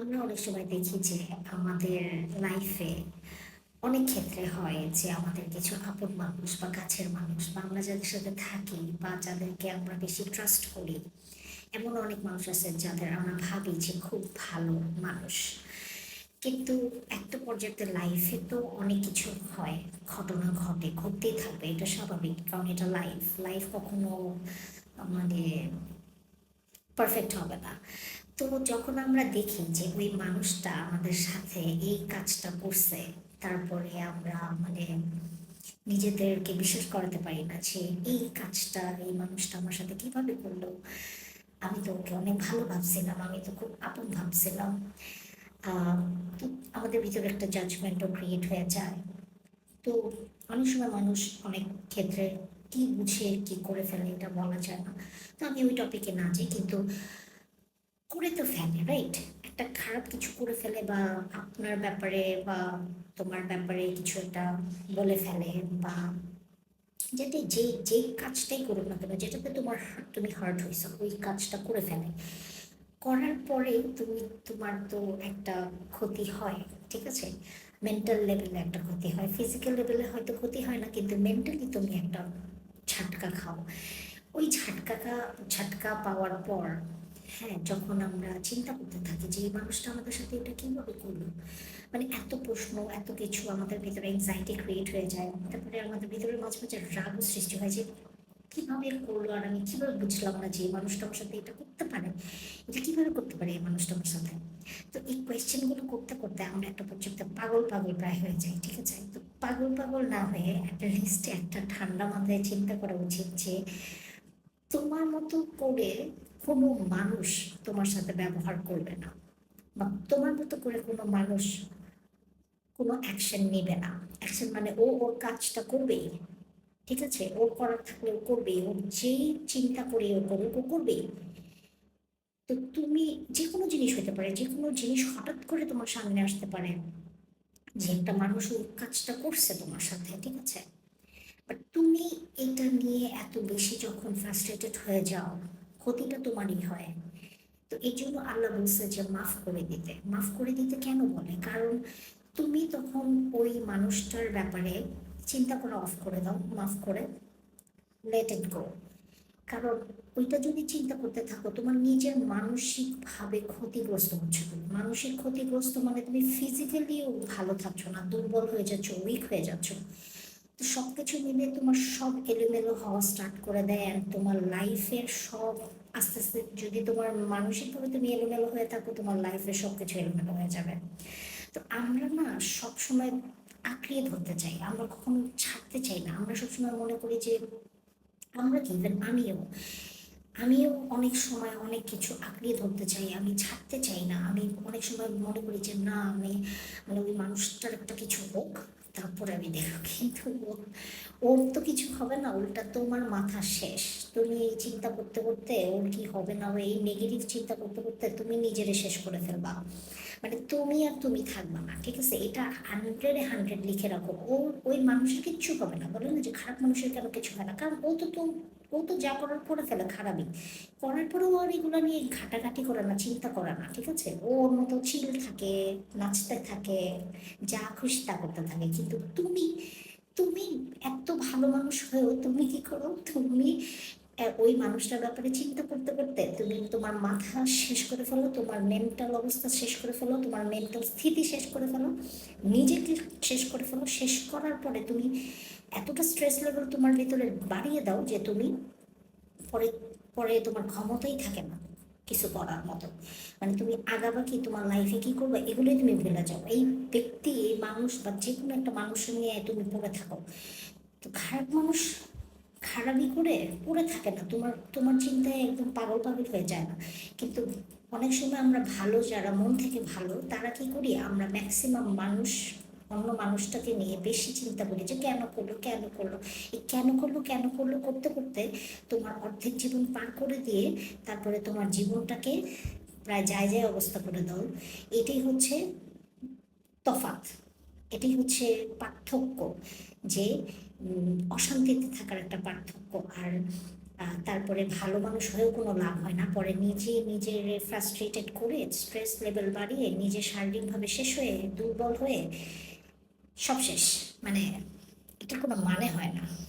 আমরা অনেক সময় দেখি যে আমাদের লাইফে অনেক ক্ষেত্রে হয় যে আমাদের কিছু আপন মানুষ বা কাছের মানুষ বা আমরা যাদের সাথে থাকি বা যাদেরকে আমরা বেশি ট্রাস্ট করি, এমন অনেক মানুষ আছে যাদের আমরা ভাবি যে খুব ভালো মানুষ। কিন্তু একটা পর্যায়ে লাইফে তো অনেক কিছু হয়, ঘটনা ঘটে, ঘটতেই থাকবে, এটা স্বাভাবিক, কারণ এটা লাইফ লাইফ কখনো মানে পারফেক্ট হবে না। তো যখন আমরা দেখি যে ওই মানুষটা আমাদের সাথে এই কাজটা করছে, তারপরে আমরা মানে নিজেদেরকে বিশ্বাস করাতে পারি না যে এই কাজটা, এই মানুষটা আমার সাথে কীভাবে করল। আমি তো ওকে অনেক ভালো ভাবছিলাম, আমি তো খুব আপন ভাবছিলাম। আমাদের ভিতরে একটা জাজমেন্টও ক্রিয়েট হয়ে যায়। তো অনেক সময় মানুষ অনেক ক্ষেত্রে কি বুঝে, কি করে ফেলে এটা বলা যায় না। তো আমি ওই টপিকে না যাই, কিন্তু করে তো ফেলে রাইট একটা খারাপ কিছু করে ফেলে বা আপনার ব্যাপারে বা তোমার ব্যাপারে কিছু একটা বলে ফেলে বা যেটা যে যে কাজটাই করুক না কেন, যেটাতে তোমার তুমি হার্ট হয়েছো, ওই কাজটা করে ফেলে। করার পরে তুমি, তোমার তো একটা ক্ষতি হয়, ঠিক আছে? মেন্টাল লেভেলে একটা ক্ষতি হয় ফিজিক্যাল লেভেলে হয়তো ক্ষতি হয় না, কিন্তু মেন্টালি তুমি একটা ঝাটকা খাও। ওই ঝাটকা ঝাটকা পাওয়ার পর যখন আমরা চিন্তা করতে থাকি যে এই মানুষটা আমাদের সাথে এটা কীভাবে করল? মানে এত প্রশ্ন, এত কিছু আমাদের ভিতরে এংজাইটি ক্রিয়েট হয়ে যায়। তারপরে আমাদের ভিতরে মাঝে মাঝে রাগও সৃষ্টি হয় যে, কীভাবে করল আর আমি কীভাবে বুঝলাম না যে এই মানুষটা আমার সাথে এটা করতে পারে? এটা কীভাবে করতে পারে এই মানুষটা আমার সাথে? তো এই কোয়েশ্চেনগুলো করতে করতে আমরা একটা পর্যন্ত পাগল পাগল প্রায় হয়ে যাই, ঠিক আছে? তো পাগল পাগল না হয়ে একটা লিস্টে একটা ঠান্ডা মাথায় চিন্তা করা উচিত যে, তোমার মতো করে কোনো মানুষ তোমার সাথে ব্যবহার করবে না বা তোমার মতো করে কোনো মানুষ কোনো অ্যাকশন নেবে না। অ্যাকশন মানে ও ওর কাজটা করবেই, ঠিক আছে? ও করার থাকলে ও করবে ও যেই চিন্তা করে ও করবে ও করবেই। তো তুমি যে কোনো জিনিস হতে পারে যে কোনো জিনিস হঠাৎ করে তোমার সামনে আসতে পারে, যে একটা মানুষ ওই কাজটা করছে তোমার সাথে, ঠিক আছে? বাট তুমি এটা নিয়ে এত বেশি যখন ফ্রাস্ট্রেটেড হয়ে যাও ক্ষতিটা তোমারই হয়। তো এই জন্য আল্লাহ বলছে যে মাফ করে দিতে। মাফ করে দিতে কেন বলে? কারণ তুমি তখন ওই মানুষটার ব্যাপারে চিন্তা করা অফ করে দাও, মাফ করে লেট ইট গো কারণ ওইটা যদি চিন্তা করতে থাকো, তোমার নিজের মানসিকভাবে ক্ষতিগ্রস্ত হচ্ছে তুমি। মানসিক ক্ষতিগ্রস্ত মানে তুমি ফিজিক্যালিও ভালো থাকছো না, দুর্বল হয়ে যাচ্ছ উইক হয়ে যাচ্ছ। তো সব মিলে তোমার সব এলোমেলো হওয়া স্টার্ট করে দেয় and তোমার লাইফের সব আস্তে আস্তে যদি তোমার মানসিকভাবে তুমি এলোমেলো হয়ে থাকো, তোমার লাইফের সব কিছু এলোমেলো হয়ে যাবে। তো আমরা না সবসময় আঁকড়িয়ে ধরতে চাই, আমরা কখনো ছাড়তে চাই না। আমরা সবসময় মনে করি যে আমরা কি? আমিও আমিও অনেক সময় অনেক কিছু আঁকড়িয়ে ধরতে চাই, আমি ছাড়তে চাই না। আমি অনেক সময় মনে করি যে না, আমি মানে ওই মানুষটার একটা কিছু হোক তারপরে আমি দেখো কিন্তু করব? ওর তো কিছু হবে না, উল্টা তোমার মাথা শেষ। তুমি এই চিন্তা করতে করতে ওর কি হবে না এই নেগেটিভ চিন্তা করতে করতে তুমি নিজেরে শেষ করে ফেলবা। মানে তুমি আর তুমি থাকবা না, ঠিক আছে? এটা হান্ড্রেডে হান্ড্রেড লিখে রাখো। ওর ওই মানুষের কিচ্ছু হবে না। বলে না যে খারাপ মানুষের কেন কিছু হয় না? কারণ ও তো তো ও তো যা করার করে ফেলে, খারাপই। করার পরেও আর এগুলো নিয়ে ঘাটাঘাটি করে না, চিন্তা করে না, ঠিক আছে? ও ওর মতো চিল থাকে, নাচতে থাকে, যা খুশি তা করতে থাকে। কিন্তু তুমি তুমি এত ভালো মানুষ হয়েও তুমি কি করো? তুমি ওই মানুষটার ব্যাপারে চিন্তা করতে করতে তুমি তোমার মাথা শেষ করে ফেলো, তোমার মেন্টাল অবস্থা শেষ করে ফেলো, তোমার মেন্টাল স্থিতি শেষ করে ফেলো, নিজেকে শেষ করে ফেলো, শেষ করার পরে তুমি এতটা স্ট্রেস লেভেল তোমার ভিতরে বাড়িয়ে দাও যে তুমি পরে পরে তোমার ক্ষমতাই থাকে না কিছু করার মতো। মানে তুমি আগাবা কি তোমার লাইফে কি করবে, এগুলোই তুমি ভুলে যাও। এই ব্যক্তি, এই মানুষ বা যে কোনো একটা মানুষ নিয়ে তুমি পড়ে থাকো। তো খারাপ মানুষ খারাপই করে পড়ে থাকে না। তোমার তোমার চিন্তায় একদম পাগল পাগল হয়ে যায় না। কিন্তু অনেক সময় আমরা ভালো, যারা মন থেকে ভালো, তারা কি করি? আমরা ম্যাক্সিমাম মানুষ, অন্য মানুষটাকে নিয়ে বেশি চিন্তা করি যে, কেন করল কেন করল? এই কেন করল কেন করল? করতে করতে তোমার অর্ধেক জীবন পার করে দিয়ে তারপরে তোমার জীবনটাকে প্রায় যায় যায় অবস্থা করে দাও। এটাই হচ্ছে তফাৎ। এটাই হচ্ছে পার্থক্য যে অশান্তিতে থাকার একটা পার্থক্য। আর তারপরে ভালো মানুষ হয়েও কোনো লাভ হয় না। পরে নিজে নিজের ফ্রাস্ট্রেটেড করে স্ট্রেস লেভেল বাড়িয়ে নিজে শারীরিকভাবে শেষ হয়ে, দুর্বল হয়ে সব শেষ। মানে এটার কোনো মানে হয় না।